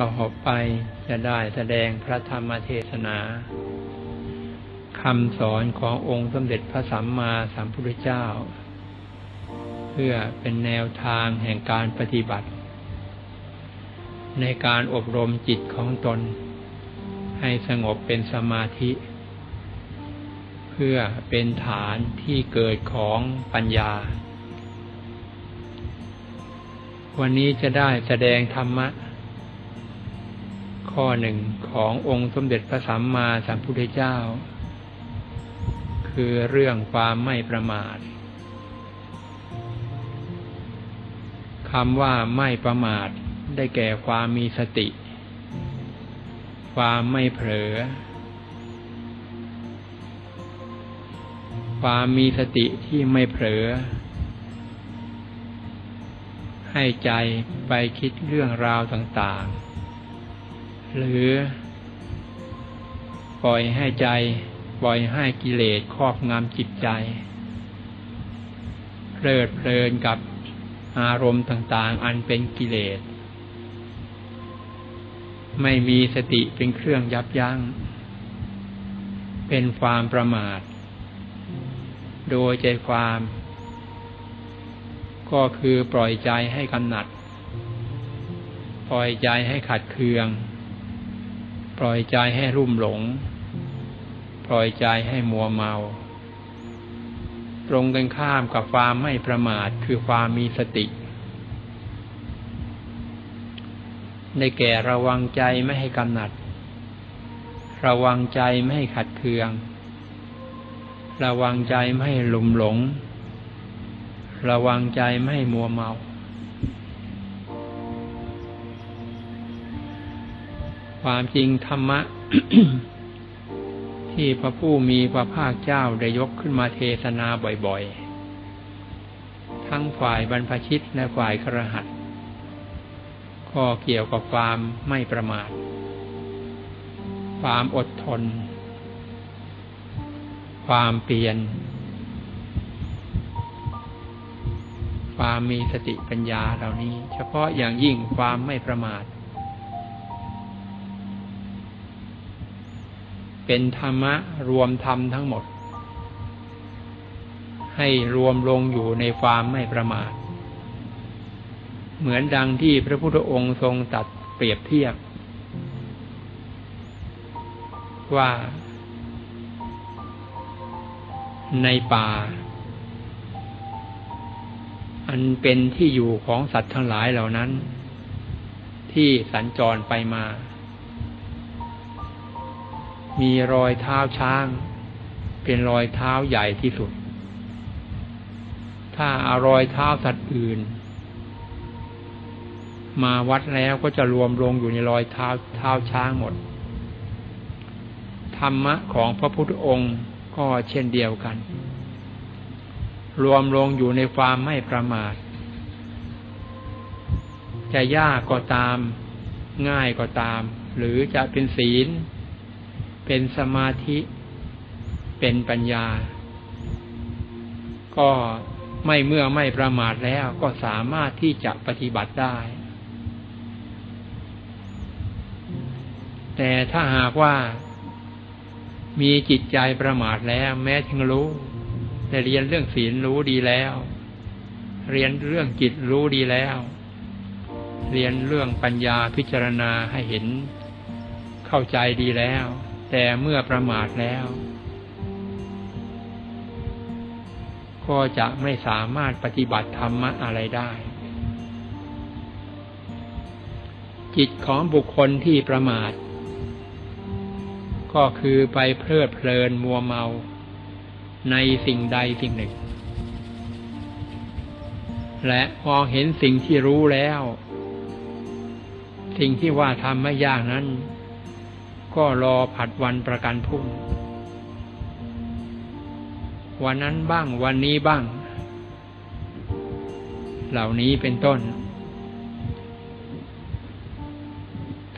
ต่อไปจะได้แสดงพระธรรมเทศนาคำสอนขององค์สมเด็จพระสัมมาสัมพุทธเจ้า เพื่อเป็นแนวทางแห่งการปฏิบัติ ในการอบรมจิตของตน ให้สงบเป็นสมาธิ เพื่อเป็นฐานที่เกิดของปัญญา วันนี้จะได้แสดงธรรมะ ข้อหนึ่งขององค์สมเด็จพระสัมมาสัมพุทธเจ้า คือเรื่องความไม่ประมาทคำว่าไม่ประมาทได้แก่ความมีสติ ความไม่เผลอ ความมีสติที่ไม่เผลอ ให้ใจไปคิดเรื่องราวต่างๆ หรือปล่อยให้ใจ ปล่อยให้กิเลสครอบงำจิตใจ เพลิดเพลินกับอารมณ์ต่างๆ อันเป็นกิเลส ไม่มีสติเป็นเครื่องยับยัง้ง เป็นความประมาท โดยใจความ ก็คือปล่อยใจให้กำหนัด ปล่อยใจให้ขัดเคือง ปล่อยใจให้รุ่มหลง ปล่อยใจให้มัวเมา ตรงกันข้ามกับความไม่ประมาทคือความมีสติในแก่ระวังใจไม่ให้กำหนัด ระวังใจไม่ให้ขัดเคือง ระวังใจไม่ให้หลุมหลง ระวังใจไม่ให้มัวเมา ความจริงธรรมะ ที่พระผู้มีพระภาคเจ้าได้ยกขึ้นมาเทศนาบ่อยๆ ทั้งฝ่ายบรรพชิตและฝ่ายครหัสก็เกี่ยวกับความไม่ประมาท ความอดทน ความเปลี่ยน ความมีสติปัญญาเหล่านี้ เฉพาะอย่างยิ่งความไม่ประมาท เป็นธรรมะรวมธรรมทั้งหมด ให้รวมลงอยู่ในความไม่ประมาท เหมือนดังที่พระพุทธองค์ทรงตัดเปรียบเทียบ ว่า ในป่า อันเป็นที่อยู่ของสัตว์ทั้งหลายเหล่านั้น ที่สัญจรไปมา มีรอยเท้าช้าง เป็นรอยเท้าใหญ่ที่สุด ถ้าอารอยเท้าสัตว์อื่น มาวัดแล้วก็จะรวมลงอยู่ในรอยเท้าเท้าช้างหมด ธรรมะของพระพุทธองค์ก็เช่นเดียวกัน รวมลงอยู่ในความไม่ประมาท จะยากก็ตาม ง่ายก็ตาม หรือจะเป็นศีล เป็นสมาธิเป็นปัญญา ก็ไม่เมื่อไม่ประมาทแล้วก็สามารถที่จะปฏิบัติได้ แต่ถ้าหากว่ามีจิตใจประมาทแล้ว แม้ถึงรู้แต่เรียนเรื่องศีลรู้ดีแล้ว เรียนเรื่องจิตรู้ดีแล้ว เรียนเรื่องปัญญาพิจารณาให้เห็นเข้าใจดีแล้ว แต่เมื่อประมาทแล้ว ก็จะไม่สามารถปฏิบัติธรรมะอะไรได้ จิตของบุคคลที่ประมาท ก็คือไปเพลิดเพลินมัวเมา ในสิ่งใดสิ่งหนึ่ง และมองเห็นสิ่งที่รู้แล้ว สิ่งที่ว่าทำไม่ยากนั้น ก็รอผัดวันประกันพรุ่ง วันนั้นบ้างวันนี้บ้าง เหล่านี้เป็นต้น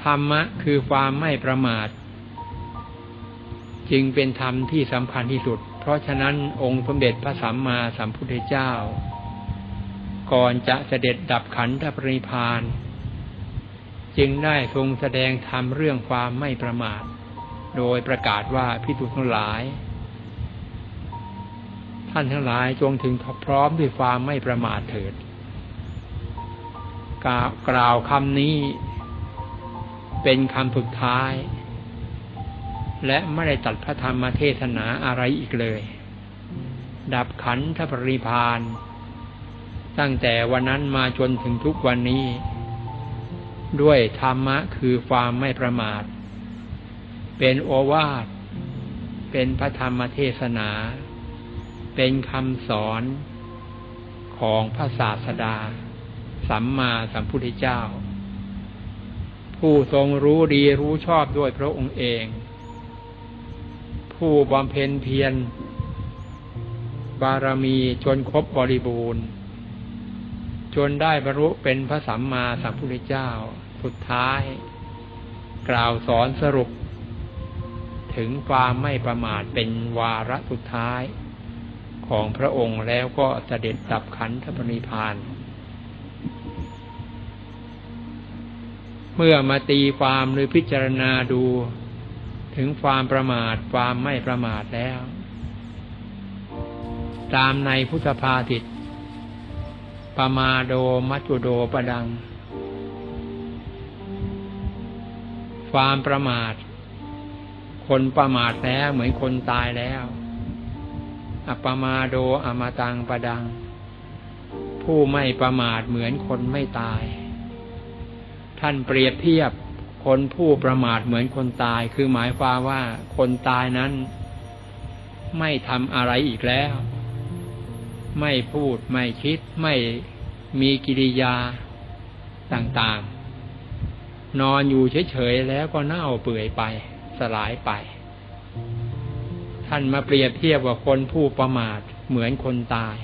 ธรรมะคือความไม่ประมาท จึงเป็นธรรมที่สำคัญที่สุด เพราะฉะนั้นองค์สมเด็จพระสัมมาสัมพุทธเจ้า ก่อนจะเสด็จดับขันธปรินิพาน จึงได้ทรงแสดงธรรมเรื่องความไม่ประมาท โดยประกาศว่าพิจุทั้งหลาย ท่านทั้งหลายจงถึงพร้อมด้วยความไม่ประมาทเถิด กล่าวกล่าวคำนี้ เป็นคำสุดท้าย และไม่ได้ตัดพระธรรมเทศนาอะไรอีกเลย ดับขันธปริพาน ตั้งแต่วันนั้นมาจนถึงทุกวันนี้ ด้วยธรรมะคือความไม่ประมาท เป็นโอวาท เป็นพระธรรมเทศนา เป็นคำสอนของพระศาสดา สัมมาสัมพุทธเจ้า ผู้ทรงรู้ดีรู้ชอบด้วยพระองค์เอง ผู้บำเพ็ญเพียรบารมีจนครบบริบูรณ์ จนได้บรรลุเป็นพระสัมมาสัมพุทธเจ้า สุดท้าย กล่าวสอนสรุป ถึงความไม่ประมาทเป็นวาระสุดท้ายของพระองค์แล้วก็เสด็จดับขันธปริพาน เมื่อมาตีความหรือพิจารณาดู ถึงความประมาทความไม่ประมาทแล้ว ตามในพุทธภาษิต ปมาโดมัจจุโดปดัง ความประมาท คนประมาทแล้วเหมือนคนตายแล้วอปมาโดอมตังปดัง ผู้ไม่ประมาทเหมือนคนไม่ตาย ท่านเปรียบเทียบคนผู้ประมาทเหมือนคนตาย คือหมายความว่าคนตายนั้น ไม่ทำอะไรอีกแล้ว ไม่พูด ไม่คิด ไม่มีกิริยาต่างๆ นอนอยู่เฉยๆ แล้วก็เน่าเปื่อยไป สลายไป ท่านมาเปรียบเทียบว่าคนผู้ประมาทเหมือนคนตาย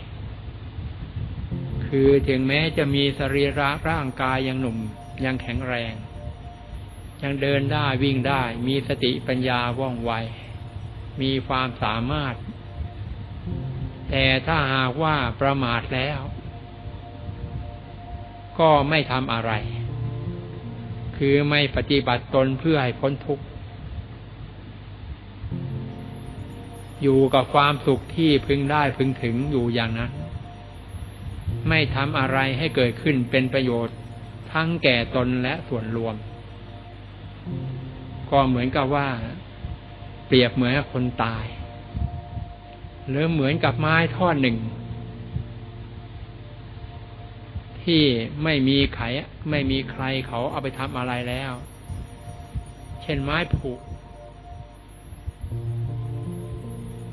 คือถึงแม้จะมีสรีระร่างกายยังหนุ่มยังแข็งแรง ยังเดินได้วิ่งได้ มีสติปัญญาว่องไว มีความสามารถ แต่ถ้าหากว่าประมาทแล้ว ก็ไม่ทำอะไร คือไม่ปฏิบัติตนเพื่อให้พ้นทุกข์ อยู่กับความสุขที่พึงได้พึงถึงอยู่อย่างนั้น ไม่ทำอะไรให้เกิดขึ้นเป็นประโยชน์ทั้งแก่ตนและส่วนรวม ก็เหมือนกับว่า เปรียบเหมือนคนตาย หรือเหมือนกับไม้ท่อนหนึ่ง ที่ไม่มีไขไม่มีใครเขาเอาไปทำอะไรแล้ว เช่นไม้ผุ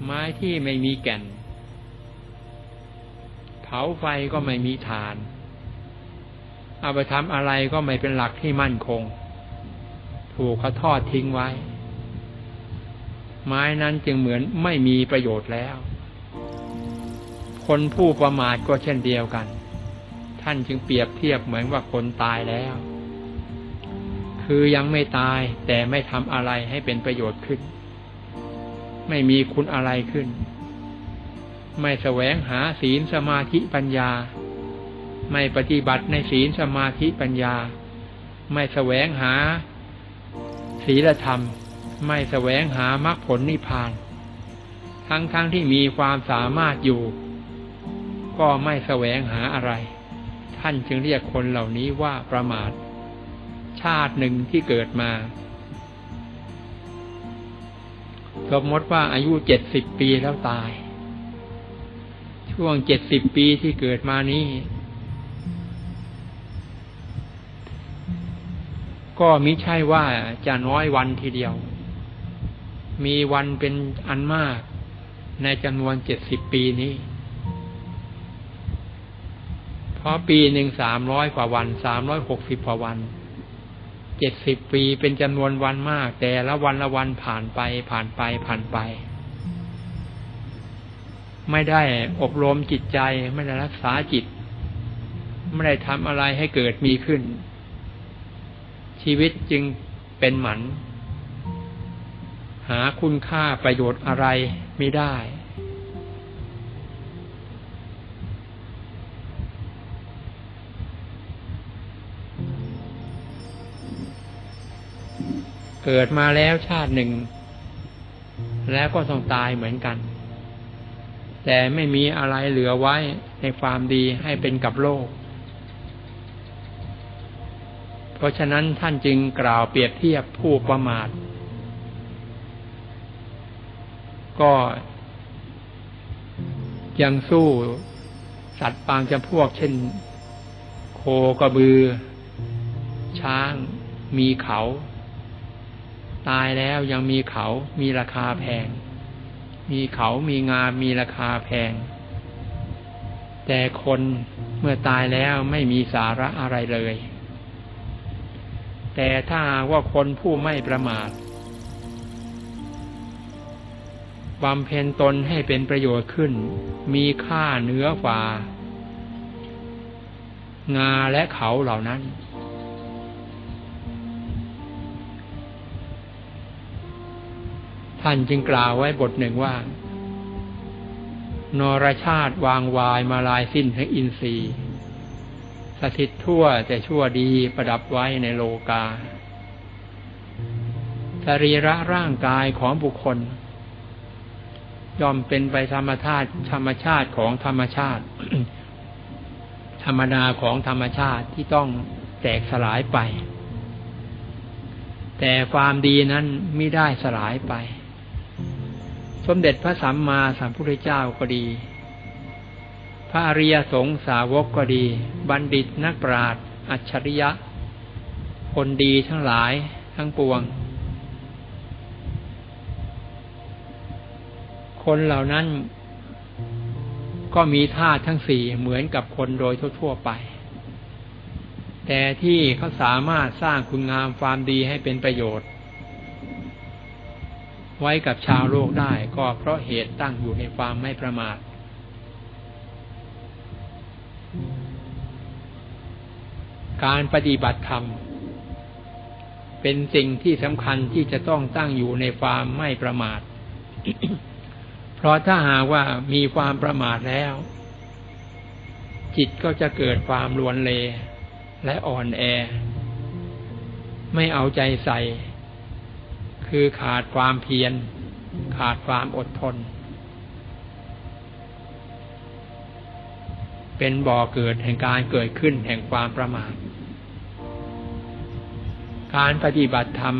ไม้ที่ไม่มีแก่น เผาไฟก็ไม่มีฐาน เอาไปทำอะไรก็ไม่เป็นหลักที่มั่นคง ถูกเขาทอดทิ้งไว้ ไม้นั้นจึงเหมือนไม่มีประโยชน์แล้ว คนผู้ประมาทก็เช่นเดียวกัน ท่านจึงเปรียบเทียบเหมือนว่าคนตายแล้ว คือยังไม่ตายแต่ไม่ทำอะไรให้เป็นประโยชน์ขึ้น ไม่มีคุณอะไรขึ้น ไม่แสวงหาศีลสมาธิปัญญา ไม่ปฏิบัติในศีลสมาธิปัญญา ไม่แสวงหาศีลธรรม ไม่แสวงหามรรคผลนิพพาน ทั้งๆทที่มีความสามารถอยู่ ก็ไม่แสวงหาอะไร ท่านจึงเรียกคนเหล่านี้ว่าประมาท ชาติหนึ่งที่เกิดมา สมมติว่าอายุเจ็ดสิบปีแล้วตาย ช่วงเจ็ดสิบปีที่เกิดมานี้ก็มิใช่ว่าจะน้อยวันทีเดียว มีวันเป็นอันมาก ในจำนวนเจ็ดสิบปีนี้ เพราะปีหนึ่งสามร้อยกว่าวันสามร้อยหกสิบกว่าวันเจ็ดสิบปีเป็นจำนวนวันมาก แต่ละวันละวันผ่านไปผ่านไปผ่านไป ไม่ได้อบรมจิตใจไม่ได้รักษาจิต ไม่ได้ทำอะไรให้เกิดมีขึ้น ชีวิตจึงเป็นหมัน หาคุณค่าประโยชน์อะไรไม่ได้ เกิดมาแล้วชาติหนึ่ง แล้วก็ต้องตายเหมือนกัน แต่ไม่มีอะไรเหลือไว้ในความดีให้เป็นกับโลก เพราะฉะนั้นท่านจึงกล่าวเปรียบเทียบผู้ประมาท ก็ยังสู้สัตว์ปางจำพวก เช่น โคกระบือ ช้าง มีเขา ตายแล้วยังมีเขา มีราคาแพง มีเขามีงา มีราคาแพง แต่คนเมื่อตายแล้วไม่มีสาระอะไรเลย แต่ถ้าว่าคนผู้ไม่ประมาท บำเพ็ญตนให้เป็นประโยชน์ขึ้น มีค่าเนื้อฝ่า งาและเขาเหล่านั้น ท่านจึงกล่าวไว้บทหนึ่งว่า นรชาติวางวายมาลายสิ้นทั้งอินทรีย์ สถิตทั่วแต่ชั่วดีประดับไว้ในโลกา สรีระร่างกายของบุคคล ย่อมเป็นไปธรรมชาติธรรมชาติของธรรมชาติ ธรรมดาของธรรมชาติที่ต้องแตกสลายไป แต่ความดีนั้นไม่ได้สลายไป สมเด็จพระสัมมาสัมพุทธเจ้าก็ดี พระอริยสงสาวกก็ดี บัณฑิตนักปราชญ์อัจฉริยะ คนดีทั้งหลายทั้งปวง คนเหล่านั้นก็มีธาตุทั้งสี่เหมือนกับคนโดยทั่วๆไป แต่ที่เขาสามารถสร้างคุณงามความดีให้เป็นประโยชน์ ไว้กับชาวโลกได้ก็เพราะเหตุตั้งอยู่ในความไม่ประมาท การปฏิบัติธรรม เป็นสิ่งที่สำคัญที่จะต้องตั้งอยู่ในความไม่ประมาท เพราะถ้าหากว่ามีความประมาทแล้ว จิตก็จะเกิดความลวนเลและอ่อนแอ ไม่เอาใจใส่ คือขาดความเพียร ขาดความอดทน เป็นบ่อเกิดแห่งการเกิดขึ้นแห่งความประมาทการปฏิบัติธรรม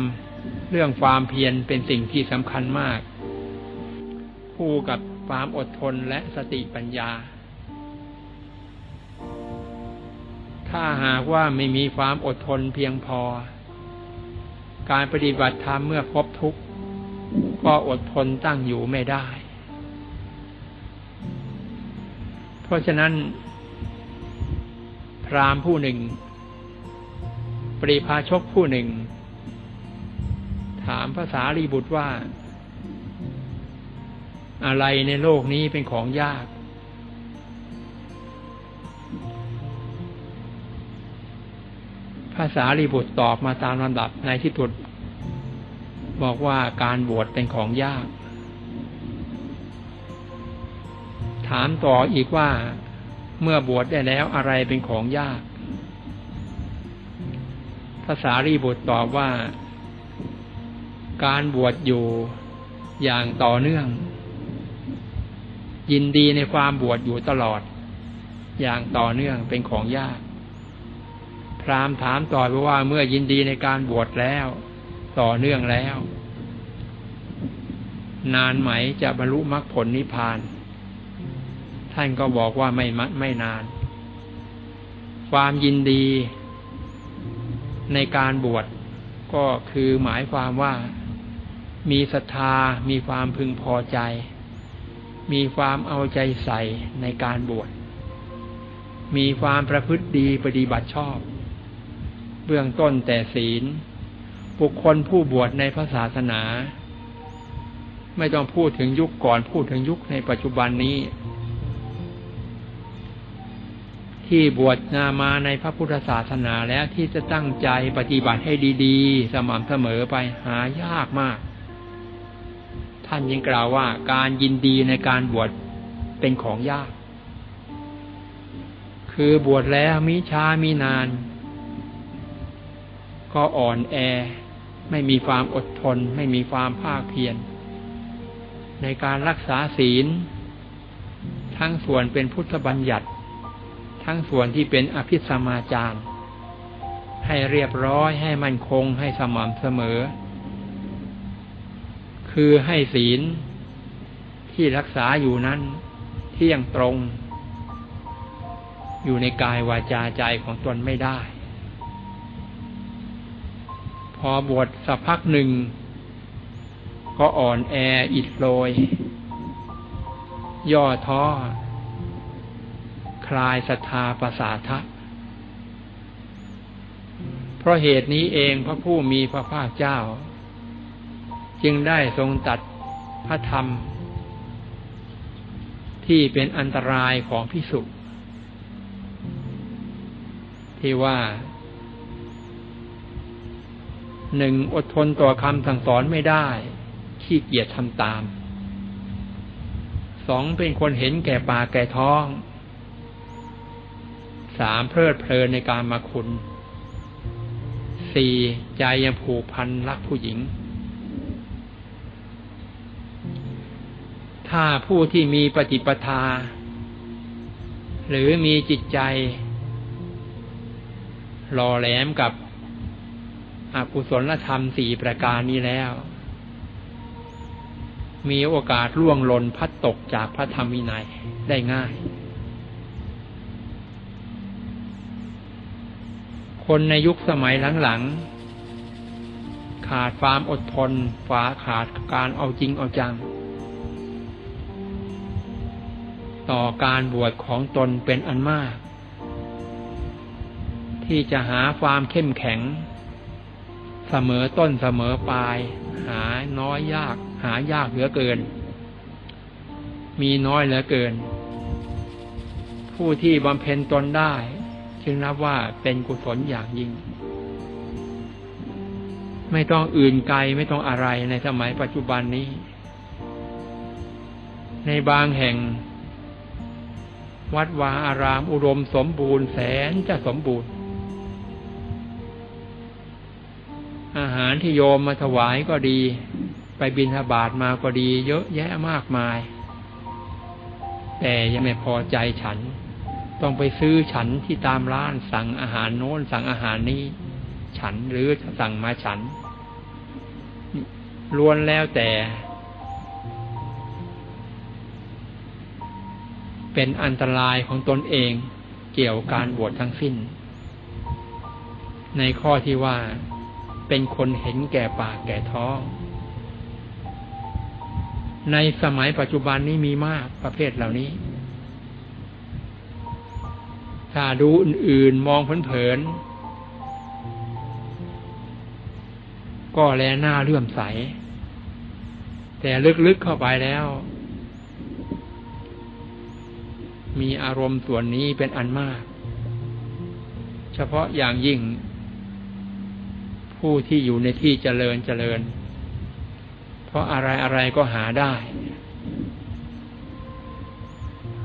เรื่องความเพียรเป็นสิ่งที่สำคัญมาก คู่กับความอดทนและสติปัญญา ถ้าหากว่าไม่มีความอดทนเพียงพอ การปฏิบัติธรรมเมื่อพบทุกข์ ก็อดทนตั้งอยู่ไม่ได้ เพราะฉะนั้น พรามผู้หนึ่ง ปริพาชกผู้หนึ่ง ถามภาษารีบุตรว่า อะไรในโลกนี้เป็นของยาก ภาษาลีบุตรตอบมาตามลำดับในที่สุดบอกว่าการบวชเป็นของยาก ถามต่ออีกว่าเมื่อบวชได้แล้วอะไรเป็นของยาก ภาษารีบุตรตอบว่า การบวชอยู่อย่างต่อเนื่อง ยินดีในความบวชอยู่ตลอด อย่างต่อเนื่องเป็นของยาก พรามถามต่อไปว่าเมื่อยินดีในการบวชแล้ว ต่อเนื่องแล้ว นานไหมจะบรรลุมรรคผลนิพพาน ท่านก็บอกว่าไม่มัดไม่นาน ความยินดีในการบวชก็คือหมายความว่ามีศรัทธามีความพึงพอใจ มีความเอาใจใส่ในการบวช มีความประพฤติดีปฏิบัติชอบ เบื้องต้นแต่ศีล บุคคลผู้บวชในพระศาสนา ไม่ต้องพูดถึงยุคก่อนพูดถึงยุคในปัจจุบันนี้ ที่บวชนามาในพระพุทธศาสนาแล้วที่จะตั้งใจปฏิบัติให้ดี ๆ สม่ำเสมอไปหายากมาก ท่านยังกล่าวว่าการยินดีในการบวชเป็นของยาก คือบวชแล้วมีช้ามีนาน ก็อ่อนแอ ไม่มีความอดทน ไม่มีความภาคเพียรในการรักษาศีล ทั้งส่วนเป็นพุทธบัญญัติ ทั้งส่วนที่เป็นอภิสมาจารย์ ให้เรียบร้อยให้มั่นคงให้สม่ำเสมอ คือให้ศีลที่รักษาอยู่นั้นเที่ยงตรง อยู่ในกายวาจาใจของตนไม่ได้ พอบวชสักพักหนึ่ง ก็อ่อนแออิดโรย ย่อท้อ คลายศรัทธาประสาทะเพราะเหตุนี้เองพระผู้มีพระภาคเจ้า จึงได้ทรงตัดพระธรรม ที่เป็นอันตรายของพิสุที่ว่าหนึ่งอดทนต่อคำสั่งสอนไม่ได้ ขี้เกียจทำตาม สองเป็นคนเห็นแก่ปากแก่ท้อง สามเพลิดเพลินในการมาคุณ สี่ใจยังผูกพันรักผู้หญิง ถ้าผู้ที่มีปฏิปทา หรือมีจิตใจหล่อแหลมกับอกุศลธรรมสี่ประการนี้แล้ว มีโอกาสล่วงหล่นพัดตกจากพระธรรมวินัยได้ง่าย คนในยุคสมัยหลังๆ ขาดความอดทนฝาขาดการเอาจริงเอาจัง ต่อการบวชของตนเป็นอันมาก ที่จะหาความเข้มแข็ง เสมอต้นเสมอปลาย หาน้อยยาก หายากเหลือเกิน มีน้อยเหลือเกิน ผู้ที่บำเพ็ญตนได้ จึงนับว่าเป็นกุศลอย่างยิ่ง ไม่ต้องอื่นไกลไม่ต้องอะไรในสมัยปัจจุบันนี้ในบางแห่ง วัดวาอารามอุดมสมบูรณ์แสนจะสมบูรณ์ อาหารที่โยมมาถวายก็ดี ไปบิณฑบาตมาก็ดี เยอะแยะมากมาย แต่ยังไม่พอใจฉัน ต้องไปซื้อฉันที่ตามร้านสั่งอาหารโน้นสั่งอาหารนี้ ฉันหรือสั่งมาฉันล้วนแล้วแต่ เป็นอันตรายของตนเองเกี่ยวการบวชทั้งสิ้น ในข้อที่ว่าเป็นคนเห็นแก่ปากแก่ท้อง ในสมัยปัจจุบันนี้มีมากประเภทเหล่านี้ ถ้าดูอื่นๆมองเผินๆก็แลหน้าเลื่อมใส แต่ลึกๆเข้าไปแล้ว มีอารมณ์ส่วนนี้เป็นอันมาก เฉพาะอย่างยิ่ง ผู้ที่อยู่ในที่เจริญเจริญ เพราะอะไรอะไรก็หาได้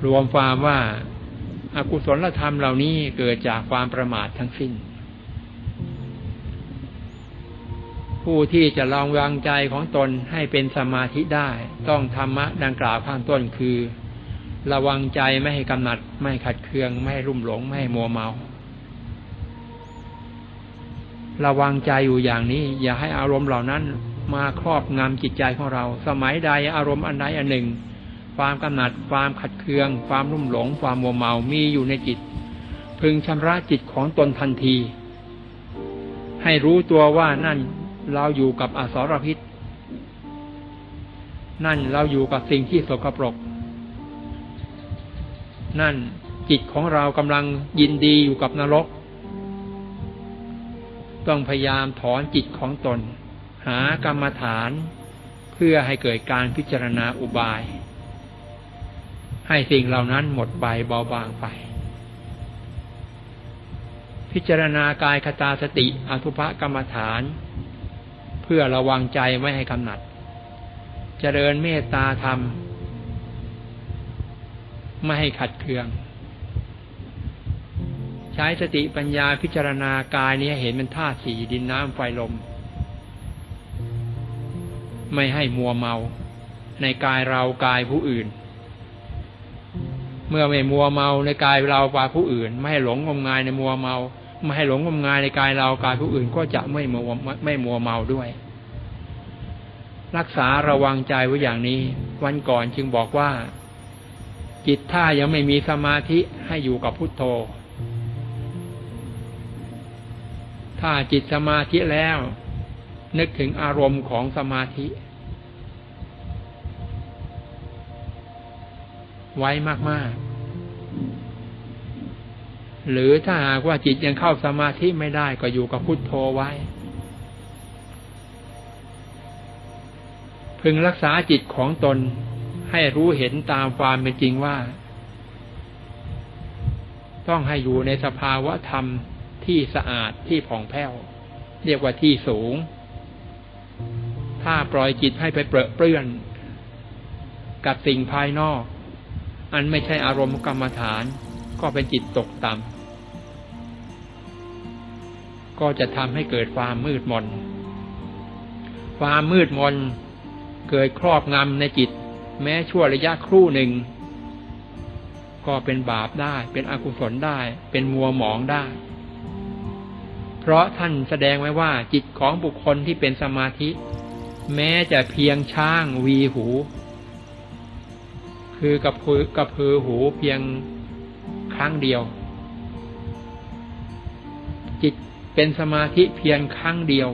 รวมความว่าอากุศลธรรมเหล่านี้เกิดจากความประมาททั้งสิ้น ผู้ที่จะลองวางใจของตนให้เป็นสมาธิได้ ต้องธรรมะดังกล่าวข้างต้นคือ ระวังใจไม่ให้กำหนัด ไม่ขัดเคือง ไม่ให้รุ่มหลง ไม่ให้มัวเมา ระวังใจอยู่อย่างนี้ อย่าให้อารมณ์เหล่านั้น มาครอบงำจิตใจของเรา สมัยใดอารมณ์อันใดอันหนึ่ง ความกำหนัด ความขัดเคือง ความรุ่มหลง ความมัวเมา มีอยู่ในจิต พึงชำระจิตของตนทันที ให้รู้ตัวว่านั่นเราอยู่กับอสรพิษ นั่นเราอยู่กับสิ่งที่สกปรก นั่นจิตของเรากำลังยินดีอยู่กับนรก ต้องพยายามถอนจิตของตน หากรรมฐาน เพื่อให้เกิดการพิจารณาอุบาย ให้สิ่งเหล่านั้นหมดไปเบาบางไป พิจารณากายคตาสติอทุภกรรมฐาน เพื่อระวังใจไม่ให้กำหนัด เจริญเมตตาธรรม ไม่ให้ขัดเคือง ใช้สติปัญญาพิจารณากายนี้เห็นเป็นธาตุสี่ดินน้ำไฟลม ไม่ให้มัวเมา ในกายเรากายผู้อื่น เมื่อไม่มัวเมาในกายเรากายผู้อื่น ไม่ให้หลงงมงายในมัวเมาไม่ให้หลงงมงายในกายเรากายผู้อื่นก็จะไม่มัวไม่มัวเมาด้วย รักษาระวังใจไว้อย่างนี้ วันก่อนจึงบอกว่า จิตถ้ายังไม่มีสมาธิให้อยู่กับพุทโธ ถ้าจิตสมาธิแล้ว นึกถึงอารมณ์ของสมาธิ ไว้มาก ๆ หรือถ้าหากว่าจิตยังเข้าสมาธิไม่ได้ก็อยู่กับพุทโธไว้ พึงรักษาจิตของตน ให้รู้เห็นตามความเป็นจริงว่า ต้องให้อยู่ในสภาวะธรรมที่สะอาดที่ผ่องแผ้ว เรียกว่าที่สูง ถ้าปล่อยจิตให้ไปเปรอะเปื้อน กับสิ่งภายนอก อันไม่ใช่อารมณ์กรรมฐาน ก็เป็นจิตตกต่ำก็จะทำให้เกิดความมืดมนความมืดมนเกิดครอบงำในจิต แม้ชั่วระยะครู่หนึ่ง ก็เป็นบาปได้ เป็นอกุศลได้ เป็นมัวหมองได้ เพราะท่านแสดงไว้ว่าจิตของบุคคลที่เป็นสมาธิ แม้จะเพียงช่างวีหู คือกับพือกับพือหูเพียงครั้งเดียว จิตเป็นสมาธิเพียงครั้งเดียว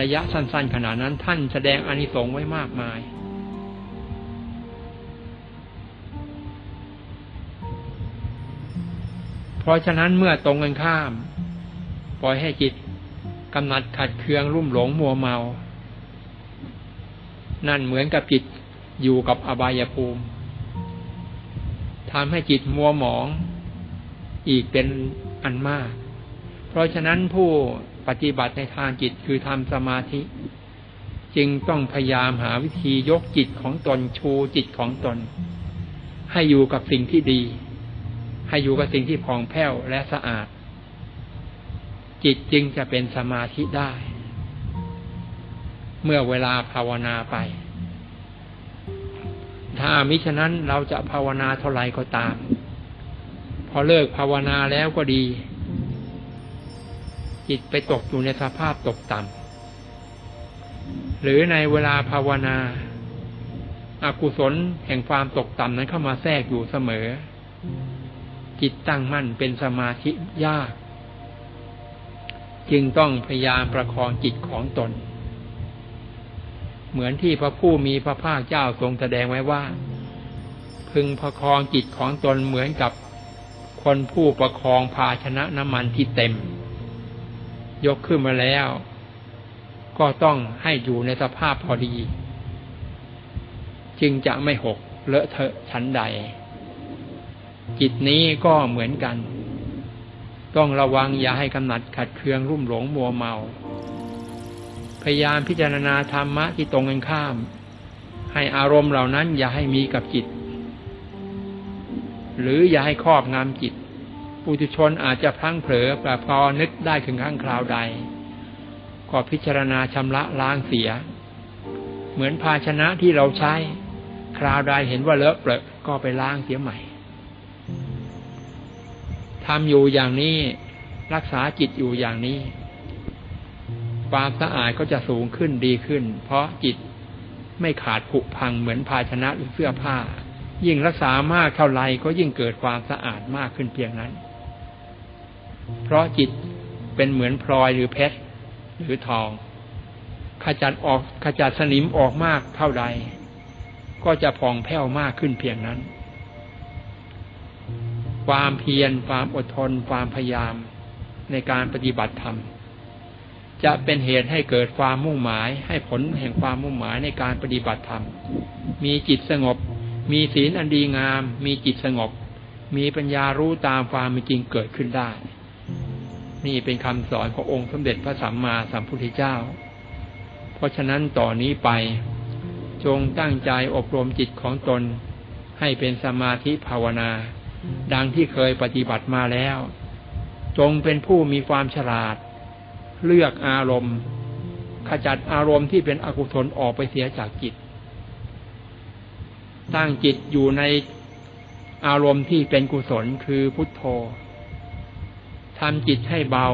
ระยะสั้น ๆ ขนาดนั้นท่านแสดงอานิสงส์ไว้มากมาย เพราะฉะนั้นเมื่อตรงกันข้าม ปล่อยให้จิตกำหนัดขัดเคืองรุ่มหลงมัวเมา นั่นเหมือนกับจิตอยู่กับอบายภูมิทำให้จิตมัวหมองอีกเป็นอันมาก เพราะฉะนั้นผู้ ปฏิบัติในทางจิตคือทำสมาธิ จึงต้องพยายามหาวิธียกจิตของตนชูจิตของตน ให้อยู่กับสิ่งที่ดี ให้อยู่กับสิ่งที่ผ่องแผ้วและสะอาด จิตจึงจะเป็นสมาธิได้ เมื่อเวลาภาวนาไป ถ้ามิฉะนั้นเราจะภาวนาเท่าไรก็ตาม พอเลิกภาวนาแล้วก็ดี จิตไปตกอยู่ในสภาพตกต่ำหรือในเวลาภาวนาอากุศลแห่งความตกต่ำนั้นเข้ามาแทรกอยู่เสมอ จิตตั้งมั่นเป็นสมาธิยาก จึงต้องพยายามประคองจิตของตน เหมือนที่พระผู้มีพระภาคเจ้าทรงแสดงไว้ว่า พึงประคองจิตของตนเหมือนกับคนผู้ประคองภาชนะน้ำมันที่เต็ม ยกขึ้นมาแล้ว ก็ต้องให้อยู่ในสภาพพอดี จึงจะไม่หกเลอะเทอะชั้นใด จิตนี้ก็เหมือนกัน ต้องระวังอย่าให้กำหนัดขัดเคืองรุ่มหลงมัวเมา พยายามพิจารณาธรรมะที่ตรงกันข้าม ให้อารมณ์เหล่านั้นอย่าให้มีกับจิต หรืออย่าให้ครอบงำจิต ปุถุชนอาจจะพลั้งเผลอแต่พอนึกได้ถึงข้างคราวใด ก็พิจารณาชำระล้างเสีย เหมือนภาชนะที่เราใช้ คราวใดเห็นว่าเลอะเปรอะก็ไปล้างเสียใหม่ทำอยู่อย่างนี้รักษาจิตอยู่อย่างนี้ ความสะอาดก็จะสูงขึ้นดีขึ้น เพราะจิตไม่ขาดผุพังเหมือนภาชนะหรือเสื้อผ้า ยิ่งรักษามากเท่าไรก็ยิ่งเกิดความสะอาดมากขึ้นเพียงนั้น เพราะจิตเป็นเหมือนพลอยหรือเพชรหรือทอง ขจัดออกขจัดสนิมออกมากเท่าใด ก็จะผ่องแผ้วมากขึ้นเพียงนั้น ความเพียรความอดทน ความพยายามในการปฏิบัติธรรม จะเป็นเหตุให้เกิดความมุ่งหมาย ให้ผลแห่งความมุ่งหมายในการปฏิบัติธรรม มีจิตสงบ มีศีลอันดีงาม มีจิตสงบ มีปัญญารู้ตามความเป็นจริงเกิดขึ้นได้ นี่เป็นคำสอนขององค์สมเด็จพระสัมมาสัมพุทธเจ้า เพราะฉะนั้นต่อนนี้ไป จงตั้งใจอบรมจิตของตน ให้เป็นสมาธิภาวนา ดังที่เคยปฏิบัติมาแล้ว จงเป็นผู้มีความฉลาด เลือกอารมณ์ ขจัดอารมณ์ที่เป็นอกุศลออกไปเสียจากจิต ตั้งจิตอยู่ในอารมณ์ที่เป็นกุศลคือพุทโธ ทำจิตให้เบา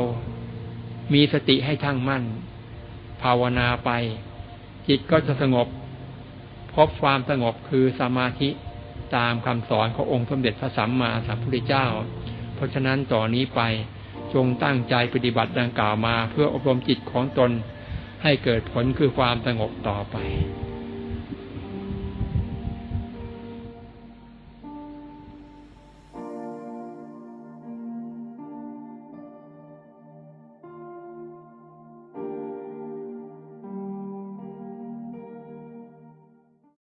มีสติให้ทั้งมั่น ภาวนาไป จิตก็จะสงบ พบความสงบคือสมาธิตามคำสอนขององค์สมเด็จพระสัมมาสัมพุทธเจ้า เพราะฉะนั้นต่อนนี้ไปจงตั้งใจปฏิบัติดังกล่าวมาเพื่ออบรมจิตของตนให้เกิดผลคือความสงบต่อไป